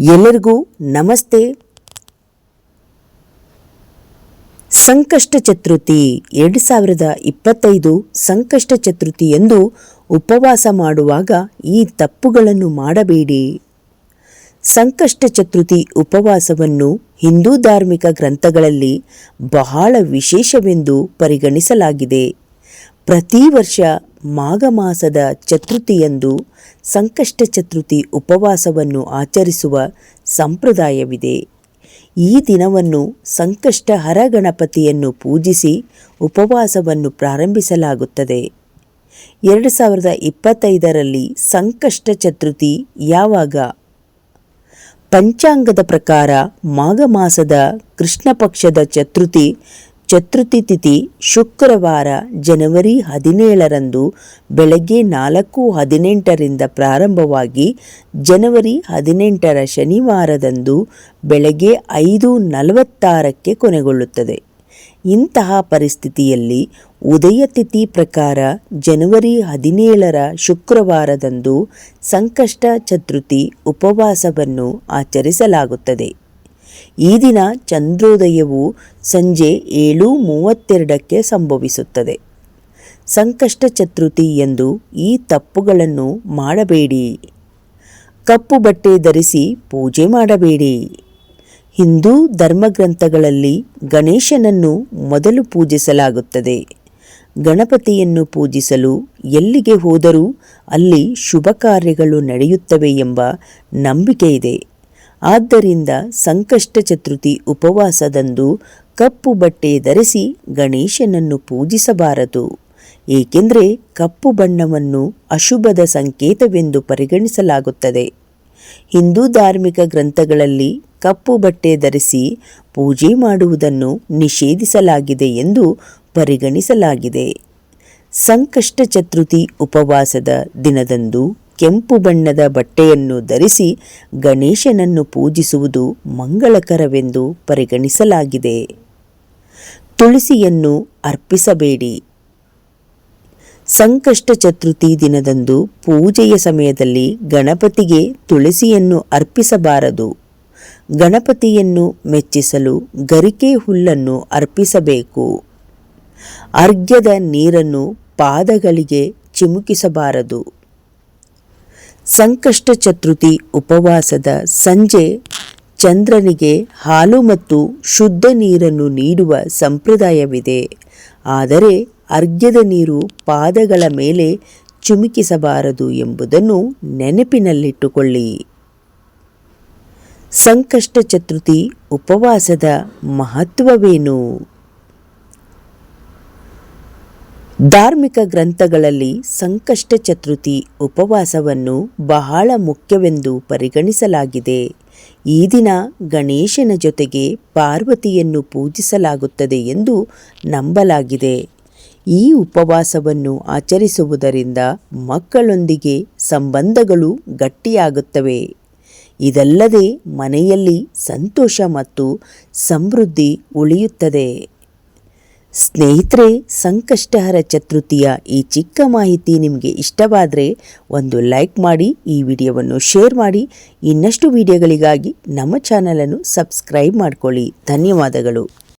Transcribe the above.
ಎಲ್ಲರಿಗೂ ನಮಸ್ತೆ. ಸಂಕಷ್ಟ ಚತುರ್ಥಿ ಎರಡು ಸಾವಿರದ ಇಪ್ಪತ್ತೈದು ಸಂಕಷ್ಟ ಚತುರ್ಥಿ ಎಂದು ಉಪವಾಸ ಮಾಡುವಾಗ ಈ ತಪ್ಪುಗಳನ್ನು ಮಾಡಬೇಡಿ. ಸಂಕಷ್ಟ ಚತುರ್ಥಿ ಉಪವಾಸವನ್ನು ಹಿಂದೂ ಧಾರ್ಮಿಕ ಗ್ರಂಥಗಳಲ್ಲಿ ಬಹಳ ವಿಶೇಷವೆಂದು ಪರಿಗಣಿಸಲಾಗಿದೆ. ಪ್ರತಿ ವರ್ಷ ಮಾಘ ಮಾಸದ ಚತುರ್ಥಿಯಂದು ಸಂಕಷ್ಟ ಚತುರ್ಥಿ ಉಪವಾಸವನ್ನು ಆಚರಿಸುವ ಸಂಪ್ರದಾಯವಿದೆ. ಈ ದಿನವನ್ನು ಸಂಕಷ್ಟ ಹರ ಗಣಪತಿಯನ್ನು ಪೂಜಿಸಿ ಉಪವಾಸವನ್ನು ಪ್ರಾರಂಭಿಸಲಾಗುತ್ತದೆ. ಎರಡು ಸಾವಿರದ ಇಪ್ಪತ್ತೈದರಲ್ಲಿ ಸಂಕಷ್ಟ ಚತುರ್ಥಿ ಯಾವಾಗ? ಪಂಚಾಂಗದ ಪ್ರಕಾರ ಮಾಘ ಮಾಸದ ಕೃಷ್ಣ ಪಕ್ಷದ ಚತುರ್ಥಿ ಚತುರ್ಥಿ ತಿಥಿ ಶುಕ್ರವಾರ ಜನವರಿ ಹದಿನೇಳರಂದು ಬೆಳಗ್ಗೆ ನಾಲ್ಕು ಹದಿನೆಂಟರಿಂದ ಪ್ರಾರಂಭವಾಗಿ ಜನವರಿ ಹದಿನೆಂಟರ ಶನಿವಾರದಂದು ಬೆಳಗ್ಗೆ ಐದು ನಲವತ್ತಾರಕ್ಕೆ ಕೊನೆಗೊಳ್ಳುತ್ತದೆ. ಇಂತಹ ಪರಿಸ್ಥಿತಿಯಲ್ಲಿ ಉದಯ ತಿಥಿ ಪ್ರಕಾರ ಜನವರಿ ಹದಿನೇಳರ ಶುಕ್ರವಾರದಂದು ಸಂಕಷ್ಟ ಚತುರ್ಥಿ ಉಪವಾಸವನ್ನು ಆಚರಿಸಲಾಗುತ್ತದೆ. ಈ ದಿನ ಚಂದ್ರೋದಯವು ಸಂಜೆ ಏಳು ಮೂವತ್ತೆರಡಕ್ಕೆ ಸಂಭವಿಸುತ್ತದೆ. ಸಂಕಷ್ಟ ಚತುರ್ಥಿ ಎಂದು ಈ ತಪ್ಪುಗಳನ್ನು ಮಾಡಬೇಡಿ. ಕಪ್ಪು ಬಟ್ಟೆ ಧರಿಸಿ ಪೂಜೆ ಮಾಡಬೇಡಿ. ಹಿಂದೂ ಧರ್ಮಗ್ರಂಥಗಳಲ್ಲಿ ಗಣೇಶನನ್ನು ಮೊದಲು ಪೂಜಿಸಲಾಗುತ್ತದೆ. ಗಣಪತಿಯನ್ನು ಪೂಜಿಸಲು ಎಲ್ಲಿಗೆ ಹೋದರೂ ಅಲ್ಲಿ ಶುಭ ಕಾರ್ಯಗಳು ನಡೆಯುತ್ತವೆ ಎಂಬ ನಂಬಿಕೆ ಇದೆ. ಆದ್ದರಿಂದ ಸಂಕಷ್ಟ ಚತುರ್ಥಿ ಉಪವಾಸದಂದು ಕಪ್ಪು ಬಟ್ಟೆ ಧರಿಸಿ ಗಣೇಶನನ್ನು ಪೂಜಿಸಬಾರದು. ಏಕೆಂದರೆ ಕಪ್ಪು ಬಣ್ಣವನ್ನು ಅಶುಭದ ಸಂಕೇತವೆಂದು ಪರಿಗಣಿಸಲಾಗುತ್ತದೆ. ಹಿಂದೂ ಧಾರ್ಮಿಕ ಗ್ರಂಥಗಳಲ್ಲಿ ಕಪ್ಪು ಬಟ್ಟೆ ಧರಿಸಿ ಪೂಜೆ ಮಾಡುವುದನ್ನು ನಿಷೇಧಿಸಲಾಗಿದೆ ಎಂದು ಪರಿಗಣಿಸಲಾಗಿದೆ. ಸಂಕಷ್ಟ ಚತುರ್ಥಿ ಉಪವಾಸದ ದಿನದಂದು ಕೆಂಪು ಬಣ್ಣದ ಬಟ್ಟೆಯನ್ನು ಧರಿಸಿ ಗಣೇಶನನ್ನು ಪೂಜಿಸುವುದು ಮಂಗಳಕರವೆಂದು ಪರಿಗಣಿಸಲಾಗಿದೆ. ತುಳಸಿಯನ್ನು ಅರ್ಪಿಸಬೇಡಿ. ಸಂಕಷ್ಟ ಚತುರ್ಥಿ ದಿನದಂದು ಪೂಜೆಯ ಸಮಯದಲ್ಲಿ ಗಣಪತಿಗೆ ತುಳಸಿಯನ್ನು ಅರ್ಪಿಸಬಾರದು. ಗಣಪತಿಯನ್ನು ಮೆಚ್ಚಿಸಲು ಗರಿಕೆ ಹುಲ್ಲನ್ನು ಅರ್ಪಿಸಬೇಕು. ಅರ್ಘ್ಯದ ನೀರನ್ನು ಪಾದಗಳಿಗೆ ಚಿಮುಕಿಸಬಾರದು. ಸಂಕಷ್ಟ ಚತುರ್ಥಿ ಉಪವಾಸದ ಸಂಜೆ ಚಂದ್ರನಿಗೆ ಹಾಲು ಮತ್ತು ಶುದ್ಧ ನೀರನ್ನು ನೀಡುವ ಸಂಪ್ರದಾಯವಿದೆ. ಆದರೆ ಅರ್ಘ್ಯದ ನೀರು ಪಾದಗಳ ಮೇಲೆ ಚುಮುಕಿಸಬಾರದು ಎಂಬುದನ್ನು ನೆನಪಿನಲ್ಲಿಟ್ಟುಕೊಳ್ಳಿ. ಸಂಕಷ್ಟ ಚತುರ್ಥಿ ಉಪವಾಸದ ಮಹತ್ವವೇನು? ಧಾರ್ಮಿಕ ಗ್ರಂಥಗಳಲ್ಲಿ ಸಂಕಷ್ಟ ಚತುರ್ಥಿ ಉಪವಾಸವನ್ನು ಬಹಳ ಮುಖ್ಯವೆಂದು ಪರಿಗಣಿಸಲಾಗಿದೆ. ಈ ದಿನ ಗಣೇಶನ ಜೊತೆಗೆ ಪಾರ್ವತಿಯನ್ನು ಪೂಜಿಸಲಾಗುತ್ತದೆ ಎಂದು ನಂಬಲಾಗಿದೆ. ಈ ಉಪವಾಸವನ್ನು ಆಚರಿಸುವುದರಿಂದ ಮಕ್ಕಳೊಂದಿಗೆ ಸಂಬಂಧಗಳು ಗಟ್ಟಿಯಾಗುತ್ತವೆ. ಇದಲ್ಲದೆ ಮನೆಯಲ್ಲಿ ಸಂತೋಷ ಮತ್ತು ಸಮೃದ್ಧಿ ಉಳಿಯುತ್ತದೆ. ಸ್ನೇಹಿತರೆ, ಸಂಕಷ್ಟಹರ ಚತುರ್ಥಿಯ ಈ ಚಿಕ್ಕ ಮಾಹಿತಿ ನಿಮಗೆ ಇಷ್ಟವಾದರೆ ಒಂದು ಲೈಕ್ ಮಾಡಿ, ಈ ವಿಡಿಯೋವನ್ನು ಶೇರ್ ಮಾಡಿ. ಇನ್ನಷ್ಟು ವಿಡಿಯೋಗಳಿಗಾಗಿ ನಮ್ಮ ಚಾನಲನ್ನು ಸಬ್ಸ್ಕ್ರೈಬ್ ಮಾಡಿಕೊಳ್ಳಿ. ಧನ್ಯವಾದಗಳು.